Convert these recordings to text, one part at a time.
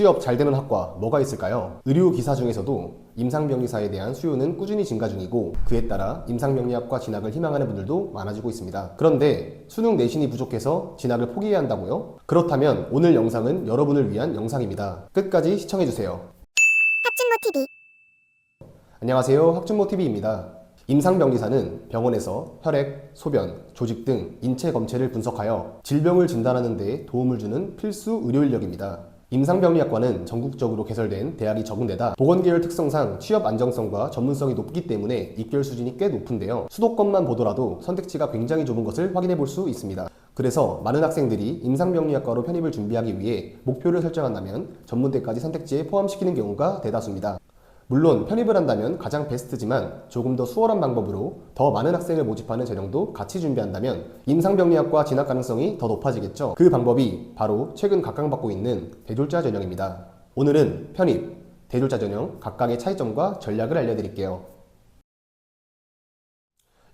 취업 잘 되는 학과 뭐가 있을까요? 의료 기사 중에서도 임상병리사에 대한 수요는 꾸준히 증가 중이고 그에 따라 임상병리학과 진학을 희망하는 분들도 많아지고 있습니다. 그런데 수능 내신이 부족해서 진학을 포기해야 한다고요? 그렇다면 오늘 영상은 여러분을 위한 영상입니다. 끝까지 시청해주세요. 학진모 TV 안녕하세요. 학준모TV입니다. 임상병리사는 병원에서 혈액, 소변, 조직 등 인체 검체를 분석하여 질병을 진단하는 데 도움을 주는 필수 의료 인력입니다. 임상병리학과는 전국적으로 개설된 대학이 적은 데다 보건계열 특성상 취업 안정성과 전문성이 높기 때문에 입결 수준이 꽤 높은데요. 수도권만 보더라도 선택지가 굉장히 좁은 것을 확인해 볼 수 있습니다. 그래서 많은 학생들이 임상병리학과로 편입을 준비하기 위해 목표를 설정한다면 전문대까지 선택지에 포함시키는 경우가 대다수입니다. 물론 편입을 한다면 가장 베스트지만 조금 더 수월한 방법으로 더 많은 학생을 모집하는 전형도 같이 준비한다면 임상병리학과 진학 가능성이 더 높아지겠죠. 그 방법이 바로 최근 각광받고 있는 대졸자 전형입니다. 오늘은 편입, 대졸자 전형 각각의 차이점과 전략을 알려드릴게요.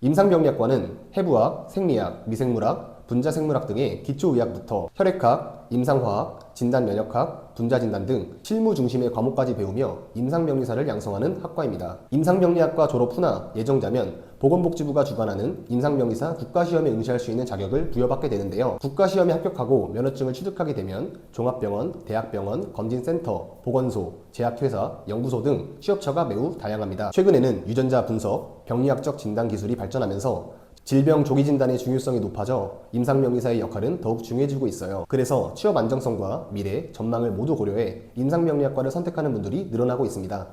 임상병리학과는 해부학, 생리학, 미생물학, 분자생물학 등의 기초의학부터 혈액학, 임상화학, 진단 면역학, 분자 진단 등 실무 중심의 과목까지 배우며 임상병리사를 양성하는 학과입니다. 임상병리학과 졸업 후나 예정자면 보건복지부가 주관하는 임상병리사 국가시험에 응시할 수 있는 자격을 부여받게 되는데요. 국가시험에 합격하고 면허증을 취득하게 되면 종합병원, 대학병원, 검진센터, 보건소, 제약회사, 연구소 등 취업처가 매우 다양합니다. 최근에는 유전자 분석, 병리학적 진단 기술이 발전하면서 질병 조기 진단의 중요성이 높아져 임상병리사의 역할은 더욱 중요해지고 있어요. 그래서 취업 안정성과 미래, 전망을 모두 고려해 임상병리학과를 선택하는 분들이 늘어나고 있습니다.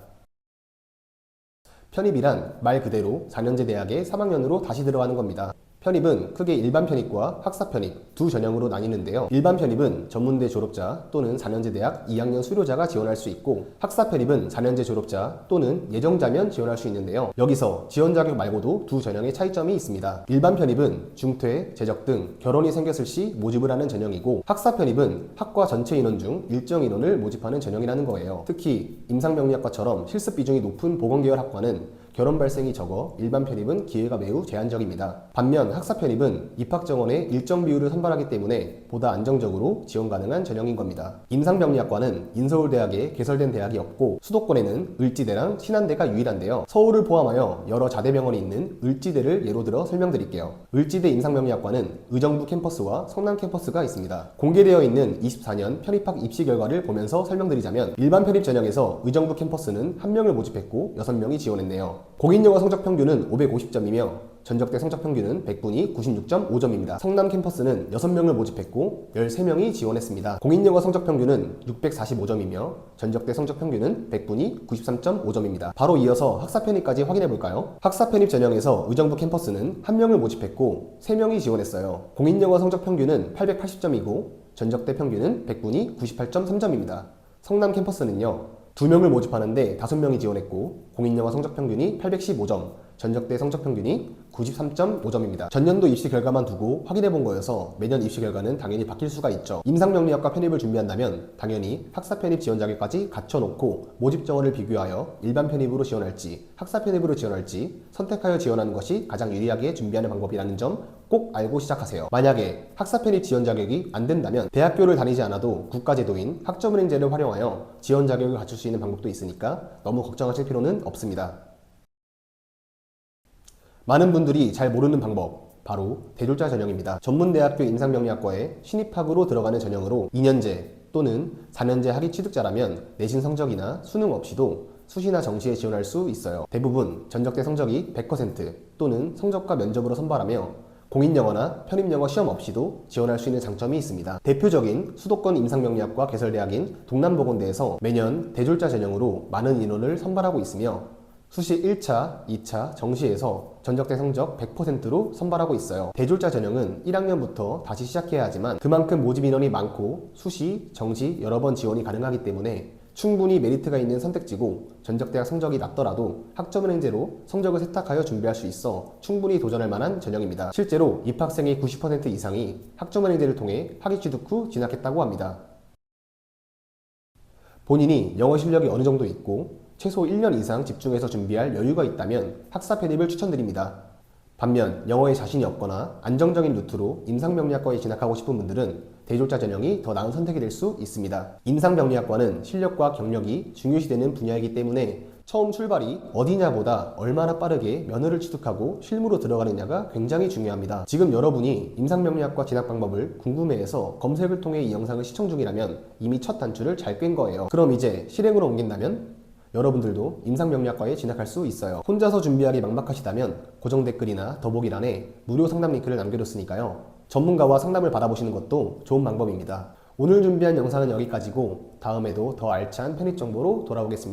편입이란 말 그대로 4년제 대학에 3학년으로 다시 들어가는 겁니다. 편입은 크게 일반 편입과 학사 편입 두 전형으로 나뉘는데요. 일반 편입은 전문대 졸업자 또는 4년제 대학 2학년 수료자가 지원할 수 있고 학사 편입은 4년제 졸업자 또는 예정자면 지원할 수 있는데요. 여기서 지원 자격 말고도 두 전형의 차이점이 있습니다. 일반 편입은 중퇴, 재적 등 결혼이 생겼을 시 모집을 하는 전형이고 학사 편입은 학과 전체 인원 중 일정 인원을 모집하는 전형이라는 거예요. 특히 임상병리학과처럼 실습 비중이 높은 보건계열 학과는 결혼 발생이 적어 일반 편입은 기회가 매우 제한적입니다. 반면 학사 편입은 입학 정원의 일정 비율을 선발하기 때문에 보다 안정적으로 지원 가능한 전형인 겁니다. 임상병리학과는 인서울대학에 개설된 대학이 없고 수도권에는 을지대랑 신한대가 유일한데요. 서울을 포함하여 여러 자대병원이 있는 을지대를 예로 들어 설명드릴게요. 을지대 임상병리학과는 의정부 캠퍼스와 성남 캠퍼스가 있습니다. 공개되어 있는 24년 편입학 입시 결과를 보면서 설명드리자면 일반 편입 전형에서 의정부 캠퍼스는 한 명을 모집했고 6명이 지원했네요. 공인영어 성적 평균은 550점이며 전적대 성적 평균은 100분이 96.5점입니다. 성남 캠퍼스는 6명을 모집했고 13명이 지원했습니다. 공인영어 성적 평균은 645점이며 전적대 성적 평균은 100분이 93.5점입니다. 바로 이어서 학사 편입까지 확인해 볼까요? 학사 편입 전형에서 의정부 캠퍼스는 1명을 모집했고 3명이 지원했어요. 공인영어 성적 평균은 880점이고 전적대 평균은 100분이 98.3점입니다. 성남 캠퍼스는요. 2명을 모집하는데 5명이 지원했고 공인영어 성적 평균이 815점, 전적대 성적 평균이 93.5점입니다. 전년도 입시 결과만 두고 확인해 본 거여서 매년 입시 결과는 당연히 바뀔 수가 있죠. 임상명리학과 편입을 준비한다면 당연히 학사 편입 지원 자격까지 갖춰놓고 모집 정원을 비교하여 일반 편입으로 지원할지 학사 편입으로 지원할지 선택하여 지원하는 것이 가장 유리하게 준비하는 방법이라는 점 꼭 알고 시작하세요. 만약에 학사 편입 지원 자격이 안 된다면 대학교를 다니지 않아도 국가 제도인 학점은행제를 활용하여 지원 자격을 갖출 수 있는 방법도 있으니까 너무 걱정하실 필요는 없습니다. 많은 분들이 잘 모르는 방법, 바로 대졸자 전형입니다. 전문대학교 임상병리학과에 신입학으로 들어가는 전형으로 2년제 또는 4년제 학위 취득자라면 내신 성적이나 수능 없이도 수시나 정시에 지원할 수 있어요. 대부분 전적대 성적이 100% 또는 성적과 면접으로 선발하며 공인영어나 편입영어 시험 없이도 지원할 수 있는 장점이 있습니다. 대표적인 수도권 임상병리학과 개설대학인 동남보건대에서 매년 대졸자 전형으로 많은 인원을 선발하고 있으며 수시 1차, 2차 정시에서 전적대 성적 100%로 선발하고 있어요. 대졸자 전형은 1학년부터 다시 시작해야 하지만 그만큼 모집 인원이 많고 수시, 정시 여러 번 지원이 가능하기 때문에 충분히 메리트가 있는 선택지고 전적대학 성적이 낮더라도 학점은행제로 성적을 세탁하여 준비할 수 있어 충분히 도전할 만한 전형입니다. 실제로 입학생의 90% 이상이 학점은행제를 통해 학위 취득 후 진학했다고 합니다. 본인이 영어 실력이 어느 정도 있고 최소 1년 이상 집중해서 준비할 여유가 있다면 학사 편입을 추천드립니다. 반면 영어에 자신이 없거나 안정적인 루트로 임상명리학과에 진학하고 싶은 분들은 대졸자 전형이 더 나은 선택이 될 수 있습니다. 임상병리학과는 실력과 경력이 중요시되는 분야이기 때문에 처음 출발이 어디냐보다 얼마나 빠르게 면허를 취득하고 실무로 들어가느냐가 굉장히 중요합니다. 지금 여러분이 임상병리학과 진학 방법을 궁금해해서 검색을 통해 이 영상을 시청 중이라면 이미 첫 단추를 잘 꿰인 거예요. 그럼 이제 실행으로 옮긴다면 여러분들도 임상병리학과에 진학할 수 있어요. 혼자서 준비하기 막막하시다면 고정 댓글이나 더보기란에 무료 상담 링크를 남겨뒀으니까요. 전문가와 상담을 받아보시는 것도 좋은 방법입니다. 오늘 준비한 영상은 여기까지고 다음에도 더 알찬 편입 정보로 돌아오겠습니다.